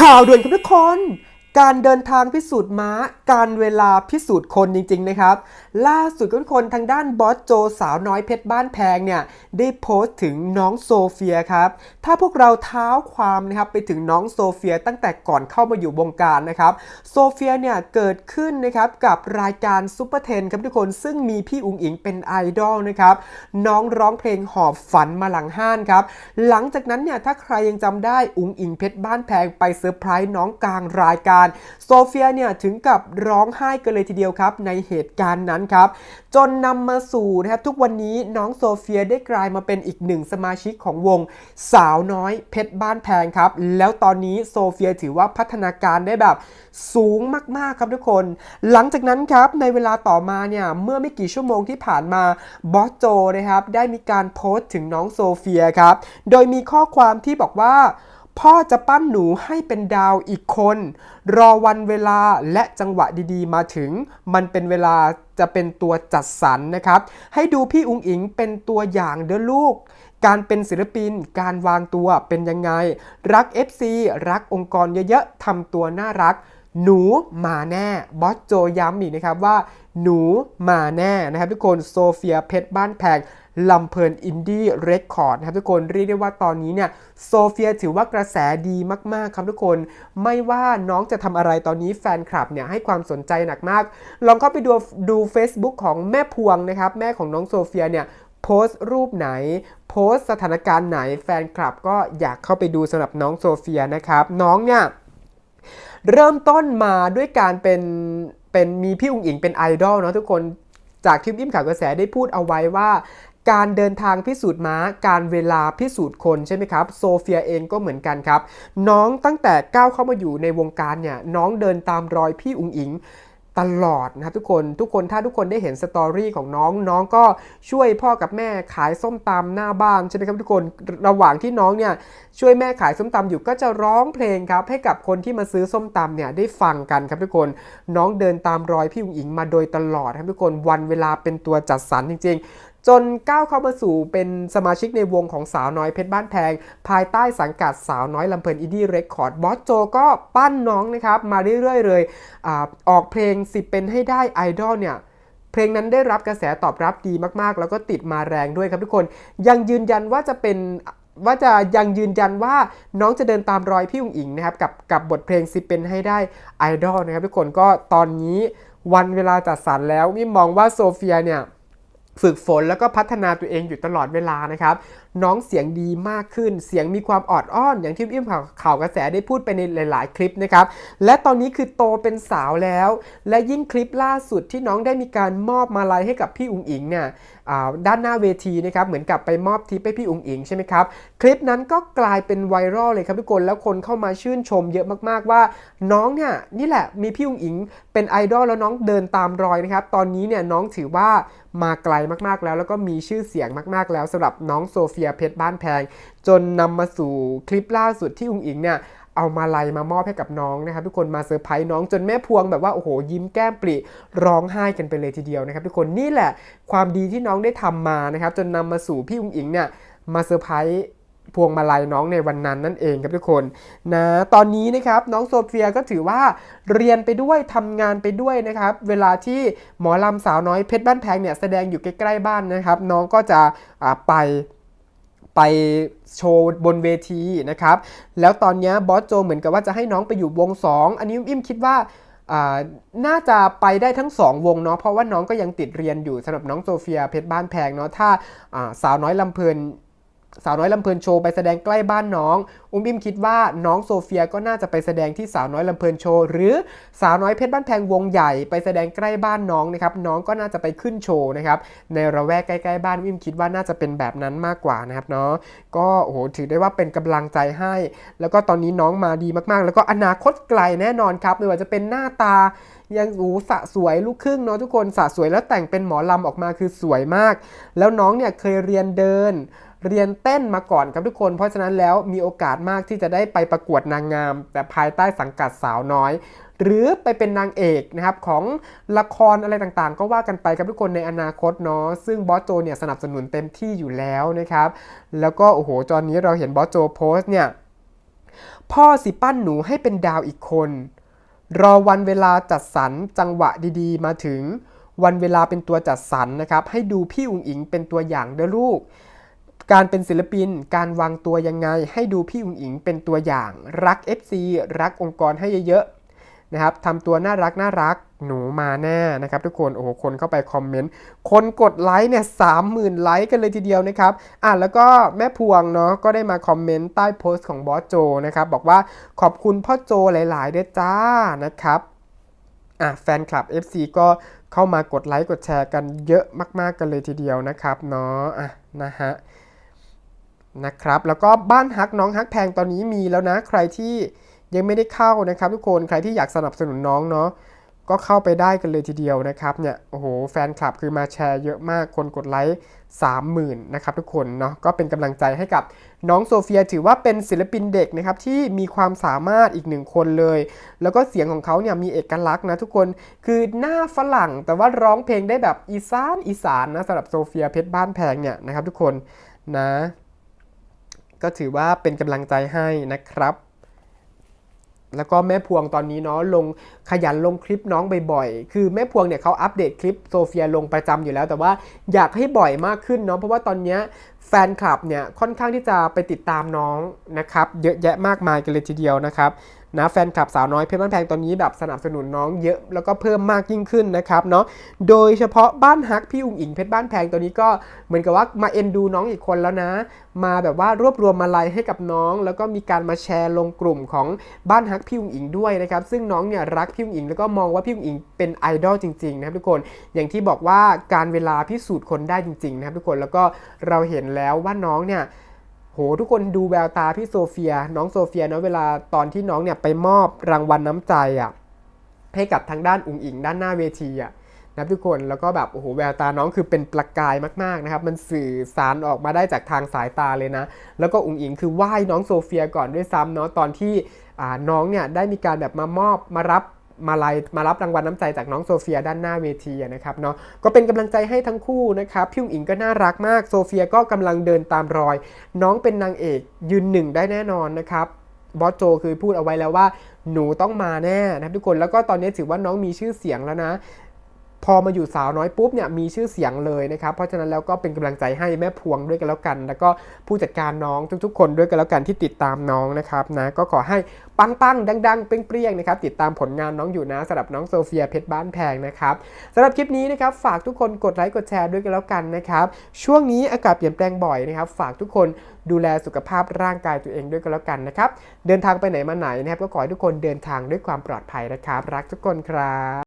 ข่าวด่วนครับทุกคน การเดินทางพิสูจน์ม้า การเวลาพิสูจน์คนจริง ๆ นะครับ ล่าสุดทุกคนทางด้านบอสโจสาวน้อยเพชรบ้านแพงเนี่ย ได้โพสต์ถึงน้องโซเฟียครับ ถ้าพวกเราเท้าความนะครับไปถึงน้องโซเฟียตั้งแต่ก่อนเข้ามาอยู่วงการนะครับ โซเฟียเนี่ยเกิดขึ้นนะครับกับรายการซูเปอร์เทนครับทุกคนซึ่งมีพี่อุ๋งอิงเป็นไอดอลนะครับ น้องร้องเพลงหอบฝันมาหลังห้านครับ หลังจากนั้นเนี่ยถ้าใครยังจำได้อุ๋งอิงเพชรบ้านแพงไปเซอร์ไพรส์น้องกลางรายการโซเฟียเนี่ยถึงกับร้องไห้กันเลยทีเดียวครับในเหตุการณ์นั้นครับ จนนำมาสู่นะครับทุกวันนี้น้องโซเฟียได้กลายมาเป็นอีกหนึ่งสมาชิกของวงสาวน้อยเพชรบ้านแพงครับ แล้วตอนนี้โซเฟียถือว่าพัฒนาการได้แบบสูงมาก ๆ ครับทุกคน หลังจากนั้นครับในเวลาต่อมาเนี่ยเมื่อไม่กี่ชั่วโมงที่ผ่านมาบอสโจนะครับได้มีการโพสต์ถึงน้องโซเฟียครับ โดยมีข้อความที่บอกว่า พ่อจะปั้นหนูให้เป็นดาวอีกคน รอวันเวลาและจังหวะดีๆ มาถึง มันเป็นเวลาจะเป็นตัวจัดสรรนะครับ ให้ดูพี่อุงอิงเป็นตัวอย่างเด้อลูก การเป็นศิลปิน การวางตัวเป็นยังไง รัก FC รักองค์กรเยอะๆทำตัวน่ารัก หนูมาแน่บอสโจย้ำอีกนะครับว่าหนูมาแน่นะครับทุกคนโซเฟียเพชรบ้านแพงลำเพลินอินดี้เรคคอร์ดนะครับทุกคนเรียกได้ว่าตอนนี้เนี่ยโซเฟียถือว่ากระแสดีมาก ๆ ครับทุกคน ไม่ว่าน้องจะทำอะไรตอนนี้แฟนคลับเนี่ยให้ความสนใจหนักมาก ลองเข้าไปดูดู Facebook ของแม่พวงนะครับแม่ของน้องโซเฟียเนี่ยโพสต์รูปไหน โพสต์สถานการณ์ไหนแฟนคลับก็อยากเข้าไปดูสำหรับน้องโซเฟียนะครับน้องเนี่ย เริ่มต้นมาด้วยการเป็นเป็นมีพี่อุ๋งอิงเป็นไอดอลเนาะทุกคนจากที่อิ่มข่าวกระแสได้พูดเอาไว้ว่า การเดินทางพิสูจน์ม้า การเวลาพิสูจน์คนใช่ไหมครับ โซเฟียเองก็เหมือนกันครับ น้องตั้งแต่ก้าวเข้ามาอยู่ในวงการเนี่ยน้องเดินตามรอยพี่อุ๋งอิง ตลอดนะครับทุกคนทุกคนถ้าทุกคนได้เห็นสตอรี่ของน้องน้องก็ช่วยพ่อกับแม่ขายส้มตำหน้าบ้านใช่ไหมครับทุกคนระหว่างที่น้องเนี่ยช่วยแม่ขายส้มตำอยู่ก็จะร้องเพลงครับให้กับคนที่มาซื้อส้มตำเนี่ยได้ฟังกันครับทุกคนน้องเดินตามรอยพี่อุ๋งอิงมาโดยตลอดครับทุกคนวันเวลาเป็นตัวจัดสรรจริง ๆ จนก้าวเข้ามาสู่เป็นสมาชิกในวงของสาวน้อยเพชรบ้านแพง ภายใต้สังกัดสาวน้อยลำเพลินอีดี้เรคคอร์ดบอสโจก็ปั้นน้องนะครับ มาเรื่อยๆเลยอออกเพลงสิเป็นให้ได้ไอดอลเนี่ยเพลงนั้นได้รับกระแสตอบรับดีมากๆ แล้วก็ติดมาแรงด้วยครับทุกคน ยังยืนยันว่าจะเป็นว่าจะยังยืนยันว่าน้องจะเดินตามรอยพี่อุ๋งอิงนะครับกับกับบทเพลงสิเป็นให้ได้ไอดอลนะครับทุกคนก็ตอนนี้วันเวลาจัดสรรแล้วมิมองว่าโซเฟียเนี่ย ฝึกฝนแล้วก็พัฒนาตัวเองอยู่ตลอดเวลานะครับน้องเสียงดีมากขึ้น เสียงมีความออดอ้อน อย่างที่อิ่มข่าวาวกระแสได้พูดไปในหลาย ๆ คลิปนะครับ และตอนนี้คือโตเป็นสาวแล้ว และยิ่งคลิปล่าสุดที่น้องได้มีการมอบมาลัยให้กับพี่อุ๋งอิงเนี่ยอ่าด้านหน้าเวทีนะครับ เหมือนกับไปมอบทิปให้พี่อุ๋งอิงใช่ไหมครับ คลิปนั้นก็กลายเป็นไวรัลเลยครับทุกคน แล้วคนเข้ามาชื่นชมเยอะมาก ๆ ว่า น้องเนี่ยนี่แหละมีพี่อุ๋งอิง เป็นไอดอลแล้วน้องเดินตามรอยนะครับ ตอนนี้เนี่ยน้องถือว่ามาไกลมาก ๆ แล้ว แล้วก็มีชื่อเสียงมาก ๆ แล้วสำหรับน้องโซเียเพชรบ้านแพง จนนำมาสู่คลิปล่าสุดที่อุงอิงเนี่ยเอามาลัยมามอบให้กับน้องนะครับ ทุกคนมาเซอร์ไพรส์น้องจนแม่พวงแบบว่าโอ้โหยิ้มแก้มปริร้องไห้กันไปเลยทีเดียวนะครับ ทุกคนนี่แหละความดีที่น้องได้ทำมานะครับ จนนำมาสู่พี่อุงอิงเนี่ยมาเซอร์ไพรส์พวงมาลัยน้องในวันนั้นนั่นเองครับทุกคนนะตอนนี้นะครับน้องโซเฟียก็ถือว่าเรียนไปด้วยทำงานไปด้วยนะครับ เวลาที่หมอลำสาวน้อยเพชรบ้านแพงเนี่ยแสดงอยู่ใกล้ๆบ้านนะครับ น้องก็จะไป ไปโชว์บนเวทีนะครับ แล้วตอนนี้บอสโจเหมือนกับว่าจะให้น้องไปอยู่วง 2 อันนี้อิ่มคิดว่าน่าจะไปได้ทั้ง 2 วงเนาะเพราะว่าน้องก็ยังติดเรียนอยู่สำหรับน้องโซเฟียเพชรบ้านแพงเนาะถ้าสาวน้อยลำเพลิน สาวน้อยลำเพลินโชว์ไปแสดงใกล้บ้านน้อง อุ้มอิมคิดว่าน้องโซเฟียก็น่าจะไปแสดงที่สาวน้อยลำเพลินโชว์หรือสาวน้อยเพชรบ้านแพงวงใหญ่ไปแสดงใกล้บ้านน้องนะครับน้องก็น่าจะไปขึ้นโชว์นะครับในระแวกใกล้ๆบ้านวิมคิดว่าน่าจะเป็นแบบนั้นมากกว่านะครับเนาะก็โอ้โหถือได้ว่าเป็นกำลังใจให้ แล้วก็ตอนนี้น้องมาดีมากๆ แล้วก็อนาคตไกลแน่นอนครับไม่ว่าจะเป็นหน้าตายังโอ้สะสวยลูกครึ่งเนาะทุกคนสะสวยแล้วแต่งเป็นหมอลำออกมาคือสวยมาก แล้วน้องเนี่ยเคยเรียนเดิน เรียนเต้นมาก่อนครับทุกคน เพราะฉะนั้นแล้วมีโอกาสมากที่จะได้ไปประกวดนางงาม แต่ภายใต้สังกัดสาวน้อย หรือไปเป็นนางเอกนะครับของละครอะไรต่างๆ ก็ว่ากันไปครับทุกคนในอนาคตเนาะซึ่งบอสโจเนี่ยสนับสนุนเต็มที่อยู่แล้วนะครับ แล้วก็โอ้โหตอนนี้เราเห็นบอสโจโพสต์เนี่ยพ่อสิปั้นหนูให้เป็นดาวอีกคน รอวันเวลาจัดสรรจังหวะดีๆ มาถึงวันเวลาเป็นตัวจัดสรรนะครับ ให้ดูพี่อุ๋งอิงเป็นตัวอย่างเด้อลูก การเป็นศิลปิน การวางตัวยังไง ให้ดูพี่อุ๋งอิงเป็นตัวอย่าง รัก FC รักองค์กรให้เยอะๆนะครับทำตัวน่ารักน่ารักหนูมาแน่นะครับทุกคนโอ้โหคนเข้าไปคอมเมนต์คนกดไลค์เนี่ยสามหมื่นไลค์กันเลยทีเดียวนะครับอะแล้วก็แม่พวงเนาะก็ได้มาคอมเมนต์ใต้โพสต์ของบอสโจนะครับบอกว่าขอบคุณพ่อโจหลายๆด้วยจ้านะครับอะแฟนคลับ FC ก็เข้ามากดไลค์กดแชร์กันเยอะมากๆกันเลยทีเดียวนะครับเนาะอะนะฮะ นะครับแล้วก็บ้านฮักน้องฮักแพงตอนนี้มีแล้วนะ ใครที่ยังไม่ได้เข้านะครับ ทุกคนใครที่อยากสนับสนุนน้องเนาะก็เข้าไปได้กันเลยทีเดียวนะครับเนี่ยโอ้โหแฟนคลับคือมาแชร์เยอะมากคนกดไลค์30,000นะครับทุกคนเนาะก็เป็นกำลังใจให้กับน้องโซเฟียถือว่าเป็นศิลปินเด็กนะครับที่มีความสามารถอีกหนึ่งคนเลย แล้วก็เสียงของเขาเนี่ยมีเอกลักษณ์นะทุกคนคือหน้าฝรั่ง แต่ว่าร้องเพลงได้แบบอีสานอีสานนะสำหรับโซเฟียเพชรบ้านแพงเนี่ยนะครับทุกคนนะ ก็ถือว่าเป็นกำลังใจให้นะครับ แล้วก็แม่พวงตอนนี้เนาะลงขยันลงคลิปน้องบ่อยๆ คือแม่พวงเนี่ยเขาอัปเดตคลิปโซเฟียลงประจำอยู่แล้ว แต่ว่าอยากให้บ่อยมากขึ้นเนาะเพราะว่าตอนเนี้ยแฟนคลับเนี่ยค่อนข้างที่จะไปติดตามน้องนะครับ เยอะแยะมากมายกันเลยทีเดียวนะครับ นะแฟนคลับสาวน้อยเพชรบ้านแพงตอนนี้แบบสนับสนุนน้องเยอะแล้วก็เพิ่มมากยิ่งขึ้นนะครับเนาะโดยเฉพาะบ้านฮักพี่อุ๋งอิงเพชรบ้านแพงตัวนี้ก็เหมือนกับว่ามาเอ็นดูน้องอีกคนแล้วนะ มาแบบว่ารวบรวมมาลัยให้กับน้อง แล้วก็มีการมาแชร์ลงกลุ่มของบ้านฮักพี่อุ๋งอิงด้วยนะครับซึ่งน้องเนี่ยรักพี่อุ๋งอิงแล้วก็มองว่าพี่อุ๋งอิงเป็นไอดอลจริงๆนะครับทุกคนอย่างที่บอกว่าการเวลาพิสูจน์คนได้จริงๆนะครับทุกคนแล้วก็เราเห็นแล้วว่าน้องเนี่ย โหทุกคนดูแววตาพี่โซเฟีย น้องโซเฟียเนาะเวลาตอนที่น้องเนี่ยไปมอบรางวัลน้ำใจอะให้กับทางด้านอุ๋งอิงด้านหน้าเวทีอะนะครับทุกคนแล้วก็แบบโอ้โหแววตาน้องคือเป็นประกายมากๆนะครับ มันสื่อสารออกมาได้จากทางสายตาเลยนะ แล้วก็อุ๋งอิงคือไหว้น้องโซเฟียก่อนด้วยซ้ำเนาะตอนที่อ่าน้องเนี่ยได้มีการแบบมามอบมารับ มาลายมารับรางวัลน้ำใจจากน้องโซเฟียด้านหน้าเวทีนะครับเนาะก็เป็นกำลังใจให้ทั้งคู่นะครับพี่อุ๋งอิงก็น่ารักมากโซเฟียก็กำลังเดินตามรอย น้องเป็นนางเอกยืนหนึ่งได้แน่นอนนะครับบอสโจคือพูดเอาไว้แล้วว่าหนูต้องมาแน่นะครับทุกคนแล้วก็ตอนนี้ถือว่าน้องมีชื่อเสียงแล้วนะ พอมาอยู่สาวน้อยปุ๊บเนี่ยมีชื่อเสียงเลยนะครับ เพราะฉะนั้นแล้วก็เป็นกำลังใจให้แม่พวงด้วยกันแล้วกัน แล้วก็ผู้จัดการน้องทุกๆ คนด้วยกันแล้วกันที่ติดตามน้องนะครับนะก็ขอให้ปังๆดังๆเปรี้ยงๆนะครับติดตามผลงานน้องอยู่นะสำหรับน้องโซเฟียเพชรบ้านแพงนะครับสำหรับคลิปนี้นะครับฝากทุกคนกดไลค์กดแชร์ด้วยกันแล้วกันนะครับช่วงนี้อากาศเปลี่ยนแปลงบ่อยนะครับ ฝากทุกคนดูแลสุขภาพร่างกายตัวเองด้วยกันแล้วกันนะครับเดินทางไปไหนมาไหนนะครับก็ขอให้ทุกคนเดินทางด้วยความปลอดภัยนะครับ รักทุกคนครับ